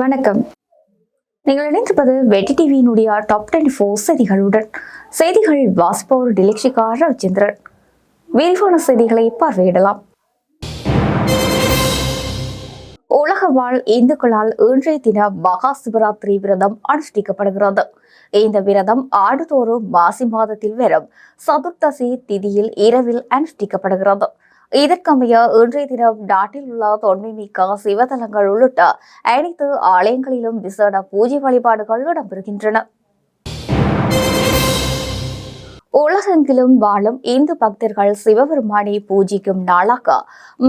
வணக்கம். நீங்கள் இணைந்திருப்பது வெட்டி டிவியினுடைய டாப் டென் ஃபோர் செய்திகளுடன். செய்திகள் வாசிப்பவர் டிலக்ஷிகா ரவிச்சந்திரன். விரிவான செய்திகளை பார்வையிடலாம். உலக வாழ் இந்துக்களால் இன்றைய தினம் மகா சிவராத்திரி விரதம் அனுஷ்டிக்கப்படுகிறது. இந்த விரதம் ஆண்டுதோறும் மாசி மாதத்தில் வரும் சதுர்த்தசி திதியில் இரவில் அனுஷ்டிக்கப்படுகிறது. இதற்கமைய இன்றைய தினம் நாட்டில் உள்ள தொன்மைமிக்க சிவதலங்கள் உள்ளிட்ட அனைத்து ஆலயங்களிலும் விசேட பூஜை வழிபாடுகள் இடம்பெறுகின்றன. உலகெங்கிலும் வாழும் இந்து பக்தர்கள் சிவபெருமானை பூஜிக்கும் நாளாக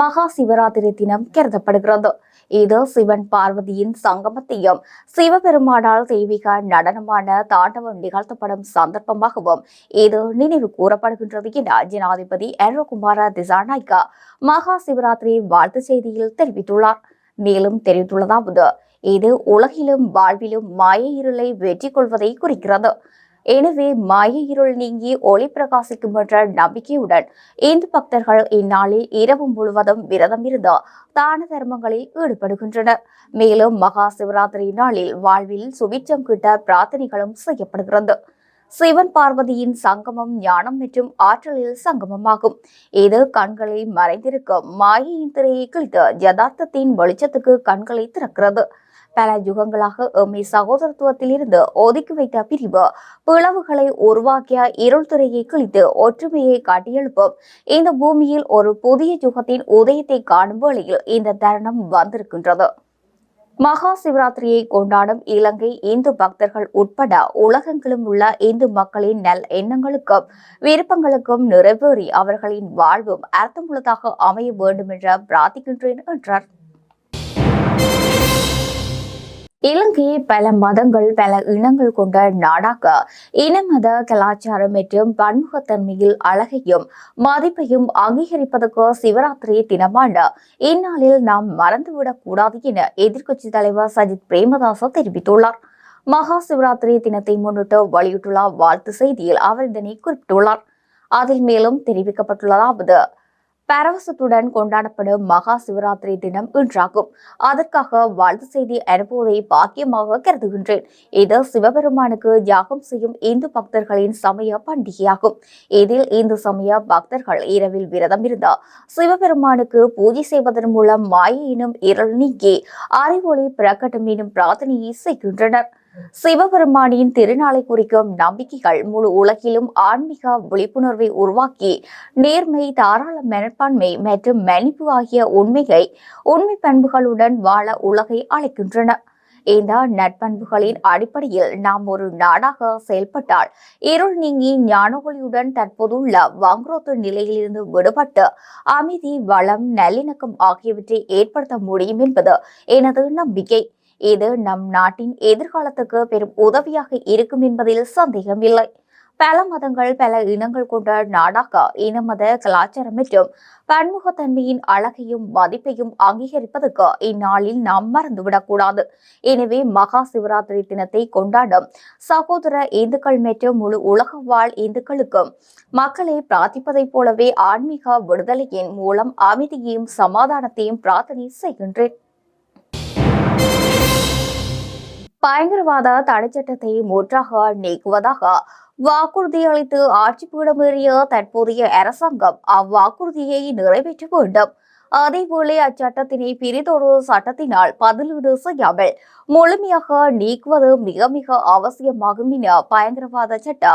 மகா சிவராத்திரி தினம் கருதப்படுகிறது. இது சிவன் பார்வதியின் சங்கமத்தையும் சிவபெருமானால் தெய்வீக நடனமான தாண்டவம் நிகழ்த்தப்படும் சந்தர்ப்பமாகவும் இது நினைவு கூறப்படுகின்றது என ஜனாதிபதி எர்ரகுமார திசாநாய்கா மகா சிவராத்திரி வாழ்த்து செய்தியில் தெரிவித்துள்ளார். மேலும் தெரிவித்துள்ளதாவது இது உலகிலும் வாழ்விலும் மாய இருளை வெற்றி கொள்வதை குறிக்கிறது. எனவே மாய இருள் நீங்கி ஒளி பிரகாசிக்கும் என்ற நம்பிக்கையுடன் இந்து பக்தர்கள் இந்நாளில் இரவு முழுவதும் விரதம் இருந்து தான தர்மங்களில் ஈடுபடுகின்றனர். மேலும் மகா சிவராத்திரி நாளில் வாழ்வில் சுபிச்சம் கிட்ட பிரார்த்தனைகளும் செய்யப்படுகிறது. சிவன் பார்வதியின் சங்கமம் ஞானம் மற்றும் ஆற்றலில் சங்கமமாகும். இது கண்களை மறைந்திருக்கும் மாயையின் திரையை கிழித்து யதார்த்தத்தின் வெளிச்சத்துக்கு கண்களை திறக்கிறது. பல யுகங்களாக எம்மை சகோதரத்துவத்திலிருந்து ஒதுக்கி வைத்த பிரிவு பிளவுகளை உருவாக்கிய இருள் துறையை கிழித்து ஒற்றுமையை காட்டியெழுப்பும் இந்த பூமியில் ஒரு புதிய யுகத்தின் உதயத்தை காணும் வேளையில் இந்த தருணம் வந்திருக்கின்றது. மகா சிவராத்திரியை கொண்டாடும் இலங்கை இந்து பக்தர்கள் உட்பட உலகெங்கிலும் உள்ள இந்து மக்களின் நல் எண்ணங்களுக்கும் விருப்பங்களுக்கும் நிறைவேறி அவர்களின் வாழ்வும் அர்த்தமுள்ளதாக அமைய வேண்டும் என்ற பிரார்த்திக்கின்றேன் என்றார். இலங்கை பல மதங்கள் பல இனங்கள் கொண்ட நாடாக இன மத கலாச்சாரம் மற்றும் பன்முகத்தன்மையில் அழகையும் மதிப்பையும் அங்கீகரிப்பதற்கு சிவராத்திரி தினமான இந்நாளில் நாம் மறந்துவிடக் கூடாது என எதிர்க்கட்சி தலைவர் சஜித் பிரேமதாச தெரிவித்துள்ளார். மகா சிவராத்திரி தினத்தை முன்னிட்டு வெளியிட்டுள்ள வாழ்த்து செய்தியில் அவர் இதனை குறிப்பிட்டுள்ளார். அதில் மேலும் தெரிவிக்கப்பட்டுள்ளதாவது பரவசத்துடன் கொண்டாடப்படும் மகா சிவராத்திரி தினம் இன்றாகும். அதற்காக வாழ்த்து செய்தி அனுப்புவதை பாக்கியமாக கருதுகின்றேன். இது சிவபெருமானுக்கு யாகம் செய்யும் இந்து பக்தர்களின் சமய பண்டிகையாகும். இதில் இந்து சமய பக்தர்கள் இரவில் விரதம் இருந்த சிவபெருமானுக்கு பூஜை செய்வதன் மூலம் மாயை எனும் இருள் நீக்கி அறிவொளி பிரகட்டும் எனும் பிரார்த்தனையை செய்கின்றனர். சிவபெருமானின் திருநாளை குறிக்கும் நம்பிக்கைகள் முழு உலகிலும் ஆன்மீக விழிப்புணர்வை உருவாக்கி நேர்மை தாராள மனப்பான்மை மற்றும் மன்னிப்பு ஆகிய உண்மையை உண்மை பண்புகளுடன் வாழ உலகை அழைக்கின்றன. இந்த நட்பண்புகளின் அடிப்படையில் நாம் ஒரு நாடாக செயல்பட்டால் இருள் நீங்கி ஞானொலியுடன் தற்போதுள்ள வங்குரோத்து நிலையிலிருந்து விடுபட்டு அமைதி வளம் நல்லிணக்கம் ஆகியவற்றை ஏற்படுத்த முடியும் என்பது எனது நம்பிக்கை. இது நம் நாட்டின் எதிர்காலத்துக்கு பெரும் உதவியாக இருக்கும் என்பதில் சந்தேகமில்லை பல மதங்கள் பல இனங்கள் கொண்ட நாடாக இன மத கலாச்சாரம் மற்றும் பன்முகத்தன்மையின் அழகையும் மதிப்பையும் அங்கீகரிப்பதற்கு இந்நாளில் நாம் மறந்துவிடக்கூடாது. எனவே மகா சிவராத்திரி தினத்தை கொண்டாடும் சகோதர இந்துக்கள் மற்றும் முழு உலக வாழ் இந்துக்களுக்கும் மக்களை பிரார்த்திப்பதைப் போலவே ஆன்மீக விடுதலையின் மூலம் அமைதியையும் சமாதானத்தையும் பிரார்த்தனை செய்கின்றேன். பயங்கரவாத தடைச்சட்டத்தை முற்றாக நீக்குவதாக வாக்குறுதி அளித்து ஆட்சி பீடமேறிய தற்போதைய அரசாங்கம் அவ்வாக்குறுதியை நிறைவேற்ற வேண்டும். அதேபோல அச்சட்டத்தினை பிரிதொரு சட்டத்தினால் பதிலீடு செய்யாமல் முழுமையாக நீக்குவது மிக மிக அவசியமாகும் என பயங்கரவாத சட்ட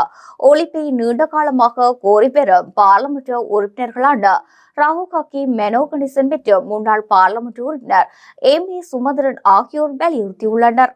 ஒழிப்பை நீண்ட காலமாக கோரி பெறும் பாராளுமன்ற உறுப்பினர்களான ராகுல் காக்கி மெனோ கணேசன் மற்றும் முன்னாள் பாராளுமன்ற உறுப்பினர் எம் ஏ சுமந்திரன் ஆகியோர் வலியுறுத்தியுள்ளனர்.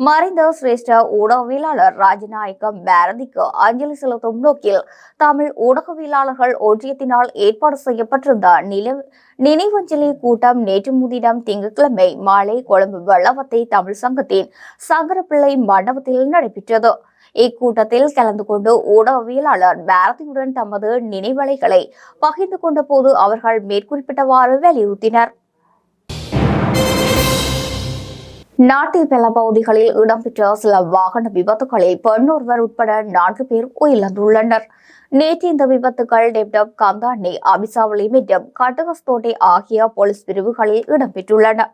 மறைந்த சிரேஷ்ட ஊடகவியலாளர் ராஜநாயகம் பாரதிக்கு அஞ்சலி செலுத்தும் நோக்கில் தமிழ் ஊடகவியலாளர்கள் ஒன்றியத்தினால் ஏற்பாடு செய்யப்பட்டிருந்த நில நினைவஞ்சலி கூட்டம் நேற்று முதினம் திங்கட்கிழமை மாலை கொழும்பு வெள்ளவத்தை தமிழ் சங்கத்தின் சங்கரப்பிள்ளை மண்டபத்தில் நடைபெற்றது. இக்கூட்டத்தில் கலந்து கொண்டு ஊடகவியலாளர் பாரதியுடன் தமது நினைவலைகளை பகிர்ந்து கொண்ட போது அவர்கள் மேற்குறிப்பிட்டவாறு வலியுறுத்தினர். நாட்டில் பல பகுதிகளில் இடம்பெற்ற சில வாகன விபத்துகளில் பெண்ணொருவர் உட்பட நான்கு பேர் உயிரிழந்துள்ளனர். நேற்று இந்த விபத்துகள் டெப்டப் கந்தாண்டி அபிசாவளி மற்றும் கட்டகஸ்தோட்டை ஆகிய போலீஸ் பிரிவுகளில் இடம்பெற்றுள்ளன.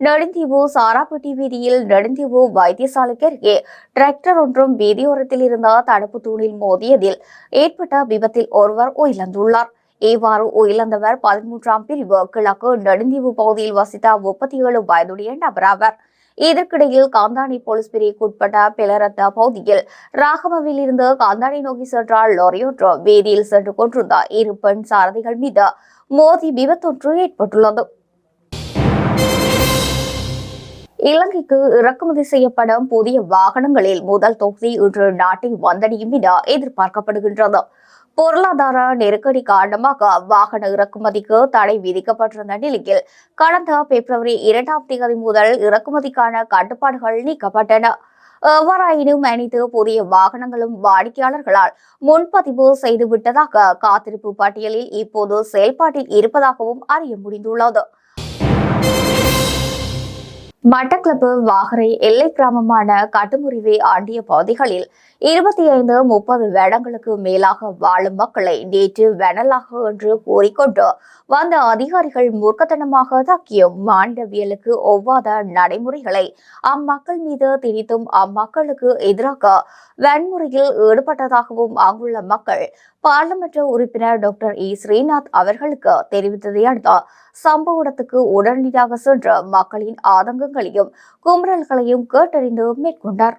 நெடுந்தீவு சாராப்பட்டி வீதியில் நெடுந்தீவு வைத்தியசாலைக்கு அருகே டிராக்டர் ஒன்றும் வீதியோரத்தில் இருந்த தடுப்பு தூணில் மோதியதில் ஏற்பட்ட விபத்தில் ஒருவர் உயிரிழந்துள்ளார். இவ்வாறு உயிரிழந்தவர் பதிமூன்றாம் பிரிவு கிழக்கு நெடுந்தீவு பகுதியில் வசித்த முப்பத்தி ஏழு வயதுடைய நபர் ஆவர். இதற்கிடையில் காந்தாணி போலீஸ் பிரிவுக்குட்பட்ட பிளரத்த பகுதியில் ராகவாவில் இருந்து காந்தாணி நோக்கி சென்ற லோரியொன்று வீதியில் சென்று கொண்டிருந்த இரு பெண் சாரதிகள் மீது மோதி விபத்தொன்று ஏற்பட்டுள்ளது. இலங்கைக்கு இறக்குமதி செய்யப்படும் புதிய வாகனங்களில் முதல் தொகுதி இன்று நாட்டை வந்தடையும் என எதிர்பார்க்கப்படுகின்றது. பொருளாதார நெருக்கடி காரணமாக வாகன இறக்குமதிக்கு தடை விதிக்கப்பட்டிருந்த நிலையில் கடந்த பிப்ரவரி இரண்டாம் தேதி முதல் இறக்குமதிக்கான கட்டுப்பாடுகள் நீக்கப்பட்டன. எவ்வாறாயினும் அனைத்து புதிய வாகனங்களும் வாடிக்கையாளர்களால் முன்பதிவு செய்து விட்டதாக காத்திருப்பு பட்டியலில் இப்போது செயல்பாட்டில் இருப்பதாகவும் அறிய முடிந்துள்ளது. மட்டக்களப்பு வாகரை எல்லை கிராமமான கட்டுமுறிவை ஆண்டிய பகுதிகளில் இருபத்தி ஐந்து முப்பது வேடங்களுக்கு மேலாக வாழும் மக்களை நேற்று வெனலாக என்று கூறிக்கொண்டு வந்த அதிகாரிகள் மூர்க்கத்தனமாக தாக்கியும் மாண்டவியலுக்கு ஒவ்வாத நடைமுறைகளை அம்மக்கள் மீது திணித்தும் அம்மக்களுக்கு எதிராக வன்முறையில் ஈடுபட்டதாகவும் அங்குள்ள மக்கள் பாராளுமன்ற உறுப்பினர் டாக்டர் இ ஸ்ரீநாத் அவர்களுக்கு தெரிவித்ததை அடுத்து சம்பவ இடத்துக்கு உடனடியாக சென்று மக்களின் ஆதங்கங்களையும் குமுறல்களையும் கேட்டறிந்து மேற்கொண்டார்.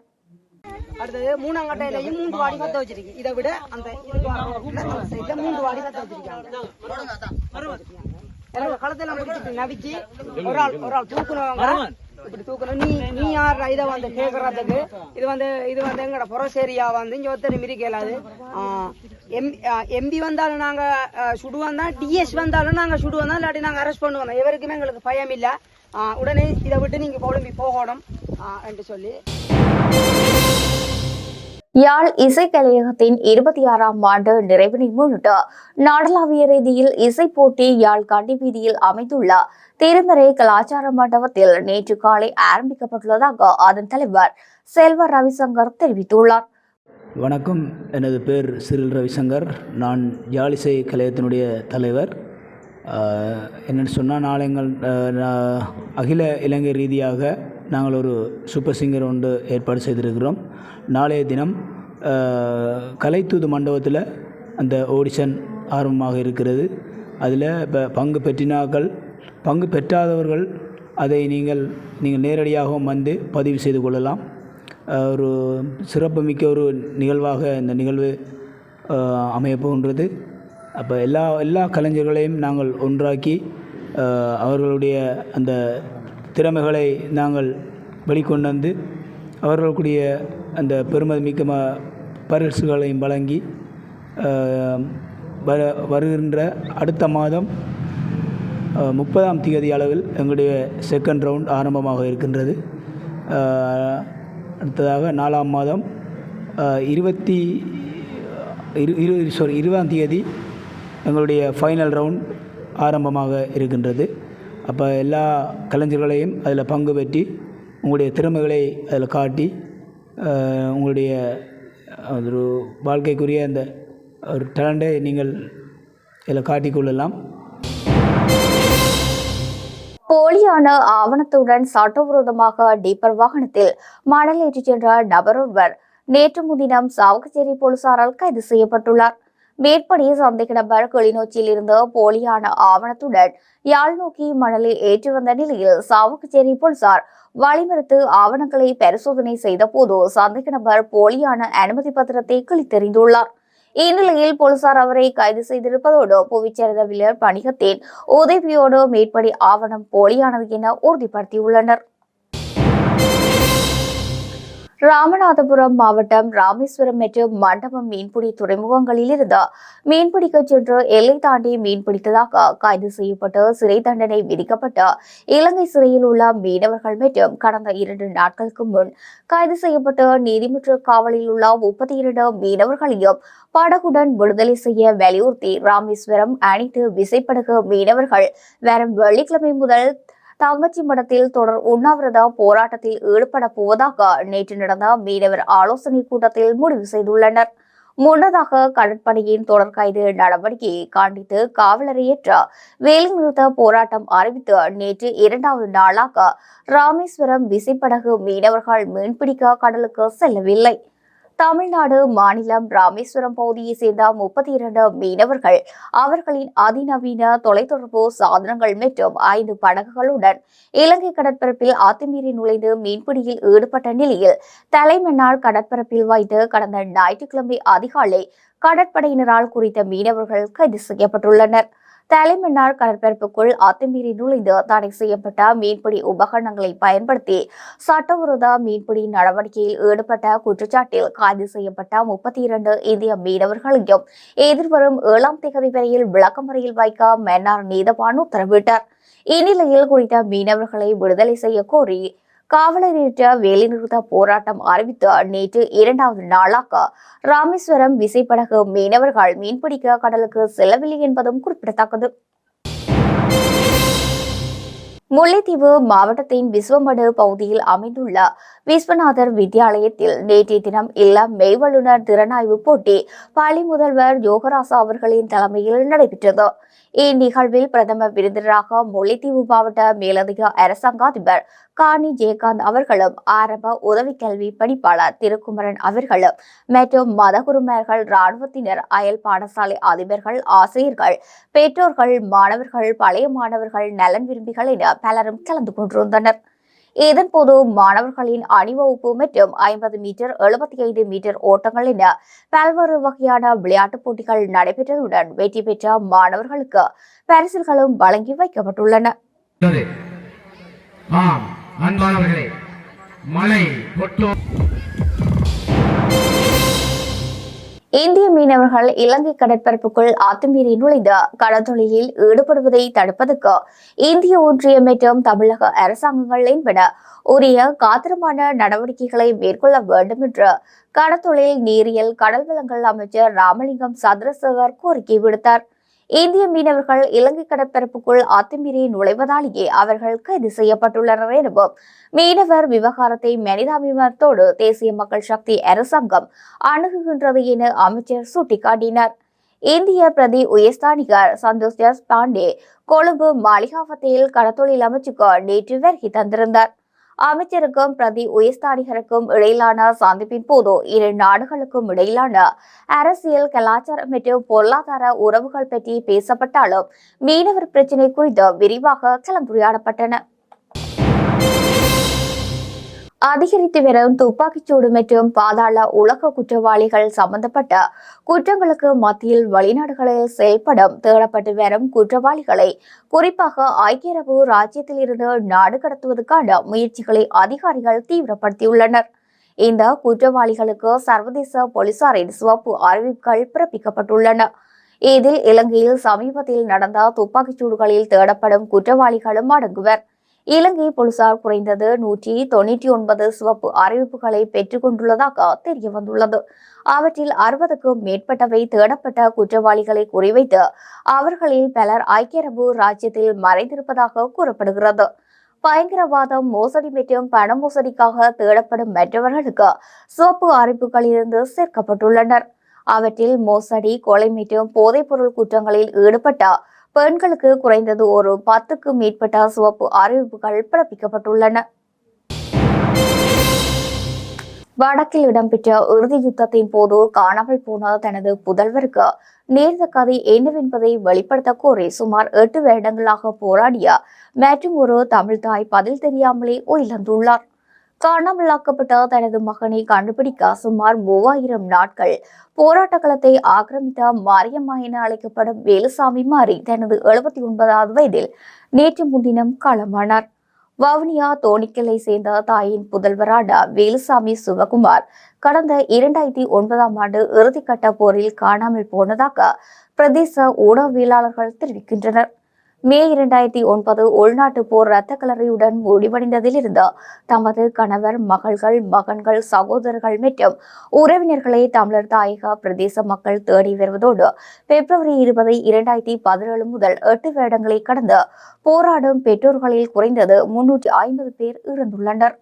அடுத்தது மூணாம் கட்டையிலையும் மூன்று வாடி கத்த வச்சிருக்கு. இதை விட அந்த இதுக்கு மூன்று வாடி கத்த வச்சிருக்காங்க. எனக்கு களத்தெல்லாம் பிடிச்சிட்டு நவிச்சு ஒரு ஆள் ஒரு ஆள் தூக்குனவங்க இப்படி தூக்கணும் நீ நீ யார் இதை வந்து கேட்கறதுக்கு இது வந்து இது வந்து எங்கட புறசேரியா வந்து இங்க ஒருத்தர் மிரி கேளாது. எம்பி வந்தாலும் நாங்க சுடுவோம் தான். டிஎஸ் வந்தாலும் நாங்க சுடுவோம் தான். இல்லாட்டி நாங்க அரெஸ்ட் பண்ணுவோம் எவருக்குமே எங்களுக்கு பயம் இல்ல ஆஹ், உடனே இதை விட்டு நீங்க புலம்பி போகணும். ஆஹ், என்று சொல்லி. யாழ் இசைக்கலையகத்தின் இருபத்தி ஆறாம் ஆண்டு நிறைவினை முன்னிட்டு நாடளாவிய ரீதியில் இசை போட்டி யாழ் கண்டி வீதியில் அமைந்துள்ள திருமறை கலாச்சார மண்டபத்தில் நேற்று காலை ஆரம்பிக்கப்பட்டுள்ளதாக அதன் தலைவர் செல்வ ரவிசங்கர் தெரிவித்துள்ளார். வணக்கம். எனது பேர் சிறில் ரவிசங்கர். நான் யாழ் இசை கலையத்தினுடைய தலைவர் என்னென்னு சொன்னால் நாளை எங்கள் அகில இலங்கை ரீதியாக நாங்கள் ஒரு சூப்பர் சிங்கர் ஒன்று ஏற்பாடு செய்திருக்கிறோம். நாளைய தினம் கலைத்தூது மண்டபத்தில் அந்த ஆடிஷன் ஆரம்பமாக இருக்கிறது. அதில் இப்போ பங்கு பெற்றினாக்கள் பங்கு பெற்றாதவர்கள் அதை நீங்கள் நீங்கள் நேரடியாகவும் வந்து பதிவு செய்து கொள்ளலாம். ஒரு சிறப்புமிக்க ஒரு நிகழ்வாக இந்த நிகழ்வு அமையப்போன்றது அப்போ எல்லா எல்லா கலைஞர்களையும் நாங்கள் ஒன்றாக்கி அவர்களுடைய அந்த திறமைகளை நாங்கள் வெளிக்கொண்டு வந்து அவர்களுக்குரிய அந்த பெருமை மிக்க பரிசுகளையும் வழங்கி வர வருகின்ற அடுத்த மாதம் முப்பதாம் தேதி அளவில் எங்களுடைய செகண்ட் ரவுண்ட் ஆரம்பமாக இருக்கின்றது. அடுத்ததாக நாலாம் மாதம் இருபத்தி இரு இரு சாரி இருபதாம் தேதி எங்களுடைய ஃபைனல் ரவுண்ட் ஆரம்பமாக இருக்கின்றது. அப்போ எல்லா கலைஞர்களையும் அதில் பங்கு பெற்றி உங்களுடைய திறமைகளை அதில் காட்டி உங்களுடைய ஒரு வாழ்க்கைக்குரிய அந்த ஒரு டேலண்டை நீங்கள் இதில் காட்டிக்கொள்ளலாம் போலியான ஆவணத்துடன் சட்டவிரோதமாக டீப்பர் வாகனத்தில் மணல் ஏற்றிச் சென்ற நபரொருவர் நேற்று முன்தினம் சாவகச்சேரி போலீசாரால் கைது செய்யப்பட்டுள்ளார். மேற்படி சந்தேக நபர் கிளிநொச்சியில் இருந்து போலியான ஆவணத்துடன் யாழ் நோக்கி மணலை ஏற்றி வந்த நிலையில் சாவுக்குச்சேரி போலீசார் வழிமறித்து ஆவணங்களை பரிசோதனை செய்த போது சந்தேக நபர் போலியான அனுமதி பத்திரத்தை கிழித்தெறிந்துள்ளார். இந்நிலையில் போலீசார் அவரை கைது செய்திருப்பதோடு புவிச்சரிதவியல் பணிகத்தின் உதவியோடு மேற்படி ஆவணம் போலியானது என உறுதிப்படுத்தியுள்ளனர் ராமநாதபுரம் மாவட்டம் ராமேஸ்வரம் மற்றும் மண்டபம் மீன்பிடி துறைமுகங்களிலிருந்து மீன்பிடிக்க சென்று எல்லை தாண்டி மீன்பிடித்ததாக கைது செய்யப்பட்டு சிறை தண்டனை விதிக்கப்பட்ட இலங்கை சிறையில் உள்ள மீனவர்கள் மற்றும் கடந்த இரண்டு நாட்களுக்கு முன் கைது செய்யப்பட்டு நீதிமன்ற காவலில் உள்ள முப்பத்தி இரண்டு மீனவர்களையும் படகுடன் விடுதலை செய்ய வலியுறுத்தி ராமேஸ்வரம் அனைத்து விசைப்படகு மீனவர்கள் வரும் வெள்ளிக்கிழமை முதல் தங்கச்சி மடத்தில் தொடர் உண்ணாவிரத போராட்டத்தில் ஈடுபட போவதாக நேற்று நடந்த மீனவர் ஆலோசனை கூட்டத்தில் முடிவு செய்துள்ளனர். முன்னதாக கடற்படையின் தொடர் கைது நடவடிக்கையை கண்டித்து காவலரையேற்ற வேலைநிறுத்த போராட்டம் அறிவித்து நேற்று இரண்டாவது நாளாக ராமேஸ்வரம் விசைப்படகு மீனவர்கள் மீன்பிடிக்க கடலுக்கு செல்லவில்லை. தமிழ்நாடு மாநிலம் ராமேஸ்வரம் பகுதியைச் சேர்ந்த முப்பத்தி இரண்டு மீனவர்கள் அவர்களின் அதிநவீன தொலைத்தொடர்பு சாதனங்கள் மற்றும் ஐந்து படகுகளுடன் இலங்கை கடற்பரப்பில் அத்துமீறி நுழைந்து மீன்பிடியில் ஈடுபட்ட நிலையில் தலைமன்னார் கடற்பரப்பில் வைத்து கடந்த ஞாயிற்றுக்கிழமை அதிகாலை கடற்படையினரால் குறித்த மீனவர்கள் கைது செய்யப்பட்டுள்ளனர். தலைமன்னார் கடற்பரப்புக்குள் அத்துமீறி நுழைந்து தடை செய்யப்பட்ட மீன்பிடி உபகரணங்களை பயன்படுத்தி சட்டவிரோத மீன்பிடி நடவடிக்கையில் ஈடுபட்ட குற்றச்சாட்டில் கைது செய்யப்பட்ட முப்பத்தி இரண்டு இந்திய மீனவர்களையும் எதிர்வரும் ஏழாம் தேதி வரையில் விளக்கமறையில் வைக்க மன்னார் நீதவான் உத்தரவிட்டார். இந்நிலையில் குறித்த மீனவர்களை விடுதலை செய்ய கோரி காவலரேற்ற வேலைநிறுத்த போராட்டம் அறிவித்து நேற்று இரண்டாவது நாளாக ராமேஸ்வரம் விசைப்படகு மீனவர்கள் மீன்பிடிக்க கடலுக்கு செல்லவில்லை என்பதும் குறிப்பிடத்தக்கது. முல்லைத்தீவு மாவட்டத்தின் விஸ்வமடு பகுதியில் அமைந்துள்ள விஸ்வநாதர் வித்யாலயத்தில் நேற்றைய தினம் இல்ல மெய்வல்லுநர் திறனாய்வு போட்டி பள்ளி முதல்வர் யோகராசா அவர்களின் தலைமையில் நடைபெற்றது. இந்நிகழ்வில் பிரதம விருந்தினராக முல்லைத்தீவு மாவட்ட மேலதிக அரசாங்க அதிபர் காணி ஜெயகாந்த் அவர்களும் ஆரம்ப உதவி கல்வி பணிப்பாளர் திருக்குமரன் அவர்களும் மற்றும் மதகுருமர்கள் இராணுவத்தினர் அயல் பாடசாலை அதிபர்கள் ஆசிரியர்கள் பெற்றோர்கள் மாணவர்கள் பழைய மாணவர்கள் நலன் விரும்பிகள் என பலரும் கலந்து கொண்டிருந்தனர். இதன்போது மாணவர்களின் அணிவகுப்பு மற்றும் ஐம்பது மீட்டர் எழுபத்தி ஐந்து மீட்டர் ஓட்டங்கள் என பல்வேறு வகையான விளையாட்டுப் போட்டிகள் நடைபெற்றதுடன் வெற்றி பெற்ற மாணவர்களுக்கு பரிசுகளும் வழங்கி வைக்கப்பட்டுள்ளன. மழை இந்திய மீனவர்கள் இலங்கை கடற்பரப்புக்குள் அத்துமீறி நுழைந்து கடற்தொழிலில் ஈடுபடுவதை தடுப்பதற்கு இந்திய ஒன்றியம் மற்றும் தமிழக அரசாங்கங்கள் என்பன உரிய காத்திரமான நடவடிக்கைகளை மேற்கொள்ள வேண்டும் என்று கடற்தொழில் நீரியல் கடல் வளங்கள் அமைச்சர் ராமலிங்கம் சந்திரசேகர் கோரிக்கை விடுத்தார். இந்திய மீனவர்கள் இலங்கை கடற்பரப்புக்குள் அத்துமீறி நுழைவதாலேயே அவர்கள் கைது செய்யப்பட்டுள்ளனர் எனவும் மீனவர் விவகாரத்தை மனிதாபிமானத்தோடு தேசிய மக்கள் சக்தி அரசாங்கம் அணுகுகின்றது என அமைச்சர் சுட்டிக்காட்டினார். இந்திய பிரதி உயர்ஸ்தானிகர் சந்தோஷ் எஸ் பாண்டே கொழும்பு மாளிகாவத்தையில் கடத்தொழில் அமைச்சுக்கு நேற்று வருகை தந்திருந்தார். அமைச்சருக்கும் பிரதி உயர்ஸ்தானிகருக்கும் இடையிலான சந்திப்பின் போது இரு நாடுகளுக்கும் இடையிலான அரசியல் கலாச்சாரம் மற்றும் பொருளாதார உறவுகள் பற்றி பேசப்பட்டாலும் மீனவர் பிரச்சினை குறித்து விரிவாக கலந்துரையாடப்பட்டன. அதிகரித்து வரும் துப்பாக்கிச்சூடு மற்றும் பாதாள உலக குற்றவாளிகள் சம்பந்தப்பட்ட குற்றங்களுக்கு மத்தியில் வெளிநாடுகளில் செயல்படும் தேடப்பட்டு வரும் குற்றவாளிகளை குறிப்பாக ஐக்கிய அரபு ராஜ்யத்திலிருந்து நாடு கடத்துவதற்கான முயற்சிகளை அதிகாரிகள் தீவிரப்படுத்தியுள்ளனர். இந்த குற்றவாளிகளுக்கு சர்வதேச போலீசாரின் சிவப்பு அறிவிப்புகள் பிறப்பிக்கப்பட்டுள்ளன. இதில் இலங்கையில் சமீபத்தில் நடந்த துப்பாக்கிச்சூடுகளில் தேடப்படும் குற்றவாளிகளும் அடங்குவர். இலங்கை போலீசார் குறைந்தது நூற்றி தொண்ணூற்றி ஒன்பது சிவப்பு அறிவிப்புகளை பெற்றுக்கொண்டுள்ளதாக தெரிய வந்துள்ளது. அவற்றில் அறுபதுக்கும் மேற்பட்டவை தேடப்பட்ட குற்றவாளிகளை குறிவைத்து அவர்களில் பலர் ஐக்கிய அரபு ராஜ்யத்தில் மறைந்திருப்பதாக கூறப்படுகிறது. பயங்கரவாதம் மோசடி மற்றும் பண மோசடிக்காக தேடப்படும் மற்றவர்களுக்கு சிவப்பு அறிவிப்புகளிலிருந்து சேர்க்கப்பட்டுள்ளனர். அவற்றில் மோசடி கொலை மற்றும் போதைப்பொருள் குற்றங்களில் ஈடுபட்ட பெண்களுக்கு குறைந்தது ஒரு பத்துக்கு மேற்பட்ட சிவப்பு அறிவிப்புகள் பிறப்பிக்கப்பட்டுள்ளன. வடக்கில் இடம்பெற்ற இறுதி யுத்தத்தின் போது காணாமல் போன தனது புதல்வருக்கு நேர்ந்த கதை என்னவென்பதை வெளிப்படுத்த கோரி சுமார் எட்டு வருடங்களாக போராடிய மற்றும் ஒரு தமிழ் தாய் பதில் தெரியாமலே உயிரிழந்துள்ளார். காணாமலாக்கப்பட்ட தனது மகனை கண்டுபிடிக்க சுமார் மூவாயிரம் நாட்கள் போராட்ட களத்தை ஆக்கிரமித்த மாரியம்மா என அழைக்கப்படும் வேலுசாமி மாறி தனது எழுபத்தி ஒன்பதாவது வயதில் நேற்று முன்தினம் காலமானார் வவுனியா தோணிக்கலை சேர்ந்த தாயின் புதல்வரான வேலுசாமி சிவகுமார் கடந்த இரண்டாயிரத்தி ஒன்பதாம் ஆண்டு இறுதிக்கட்ட போரில் காணாமல் போனதாக பிரதேச ஊடகவியலாளர்கள் தெரிவிக்கின்றனர். மே இரண்டாயிரத்தி ஒன்பது உள்நாட்டு போர் இரத்த கலரையுடன் முடிவடைந்ததிலிருந்து தமது கணவர் மகள்கள் மகன்கள் சகோதரர்கள் மற்றும் உறவினர்களை தமிழர் தாயக பிரதேச மக்கள் தேடி வருவதோடு பிப்ரவரி இருபது இரண்டாயிரத்தி பதினேழு முதல் எட்டு வருடங்களை கடந்து போராடும் பெற்றோர்களில் குறைந்தது முன்னூற்றி ஐம்பது பேர் இறந்துள்ளனர்.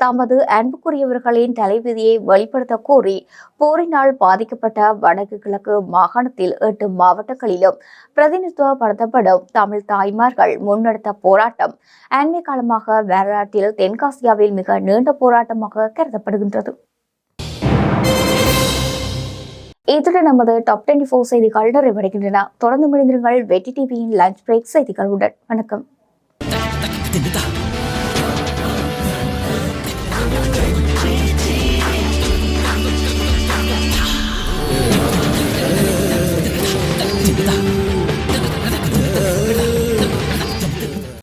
தமது அன்புக்குரியவர்களின் தலைவிதியை வெளிப்படுத்த கோரி போரினால் பாதிக்கப்பட்ட வடக்கு கிழக்கு மாகாணத்தில் எட்டு மாவட்டங்களிலும் பிரதிநிதித்துவப்படுத்தப்படும் தமிழ் தாய்மார்கள் முன்னெடுத்த போராட்டம் அண்மை காலமாக வரலாற்றில் தென்காசியாவில் மிக நீண்ட போராட்டமாக கருதப்படுகின்றது. இத்துடன் நமது டாப் டுவெண்டி ஃபோர் செய்திகள் நிறைவடைகின்றன. தொடர்ந்து முடிந்திருங்கள் வெட்டி டிவியின் லஞ்ச் பிரேக் செய்திகளுடன். வணக்கம்.